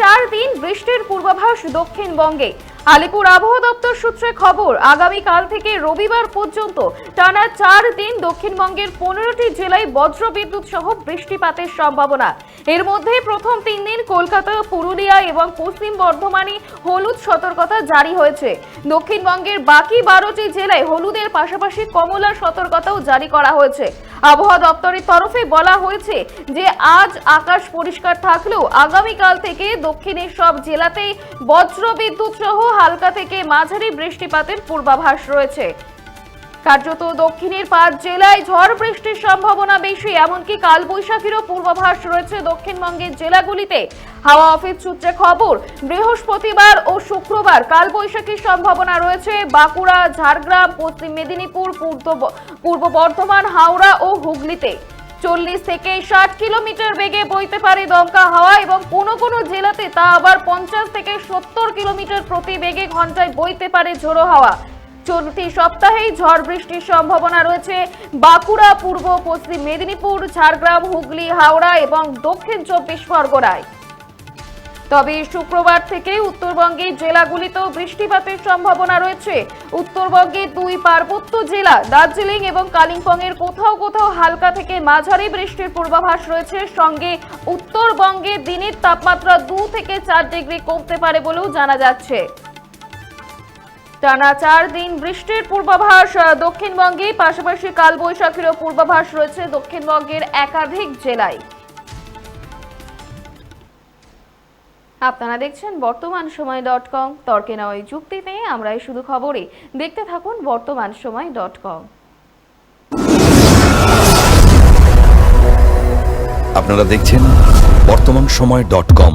চার দিন বৃষ্টির পূর্বাভাস দক্ষিণবঙ্গে। আলিপুর আবহাওয়া দপ্তর সূত্রে খবর, আগামীকাল থেকে রবিবার পর্যন্ত টানা চার দিন দক্ষিণবঙ্গের পনেরোটি জেলায় বজ্রবিদ্যুৎ সহ বৃষ্টিপাতের সম্ভাবনা। এর মধ্যে প্রথম তিন দিন কলকাতা, পুরুলিয়া এবং পশ্চিম বর্ধমানে হলুদ সতর্কতা জারি হয়েছে। দক্ষিণবঙ্গের বাকি বারোটি জেলায় হলুদের পাশাপাশি কমলা সতর্কতাও জারি করা হয়েছে। আবহাওয়া দপ্তরের তরফে বলা হয়েছে যে, আজ আকাশ পরিষ্কার থাকলেও আগামীকাল থেকে দক্ষিণের সব জেলাতেই বজ্রবিদ্যুৎ সহ হালকা থেকে মাঝারি বৃষ্টিপাতের পূর্বাভাস রয়েছে। কার্যত দক্ষিণের পাঁচ জেলায় ঝড় বৃষ্টির সম্ভাবনা বেশি, এমনকি কালবৈশাখীরও পূর্বাভাস রয়েছে দক্ষিণবঙ্গের জেলাগুলিতে। হাওয়া অফিস সূত্রে খবর, বৃহস্পতিবার ও শুক্রবার কালবৈশাখীর সম্ভাবনা রয়েছে। বাঁকুড়া, ঝাড়গ্রাম, পশ্চিম মেদিনীপুর, পূর্ব বর্ধমান, হাওড়া ও হুগলিতে। চল্লিশ থেকে ষাট কিলোমিটার বেগে বইতে পারে দমকা হাওয়া এবং কোনো কোনো জেলাতে তা আবার পঞ্চাশ থেকে সত্তর কিলোমিটার প্রতি বেগে ঘন্টায় বইতে পারে ঝোড়ো হাওয়া। চলতি সপ্তাহেই ঝড় বৃষ্টির সম্ভাবনা রয়েছে। বাঁকুড়া, পূর্ব, পশ্চিম মেদিনীপুর, ঝাড়গ্রাম, হুগলি, হাওড়া এবং দক্ষিণ চব্বিশ পরগনায়। তবে শুক্রবার থেকে উত্তরবঙ্গের জেলাগুলিতেও বৃষ্টিপাতের সম্ভাবনা রয়েছে। উত্তরবঙ্গের দুই পার্বত্য জেলা, দার্জিলিং এবং কালিম্পংয়ের কোথাও কোথাও হালকা থেকে মাঝারি বৃষ্টির পূর্বাভাস রয়েছে। সঙ্গে উত্তরবঙ্গে দিনের তাপমাত্রা দু থেকে চার ডিগ্রি কমতে পারে বলেও জানা যাচ্ছে। টানা চার দিন বৃষ্টির পূর্বাভাস দক্ষিণবঙ্গে। পাশাপাশি কালবৈশাখীরও পূর্বাভাস রয়েছে দক্ষিণবঙ্গের একাধিক জেলায়। আপনারা দেখছেন বর্তমান সময় ডট কম। তর্কে নয় যুক্তিতে আমরাই শুধু খবরে। দেখতে থাকুন বর্তমান সময় ডট কম। আপনারা দেখছেন বর্তমান সময় ডট কম।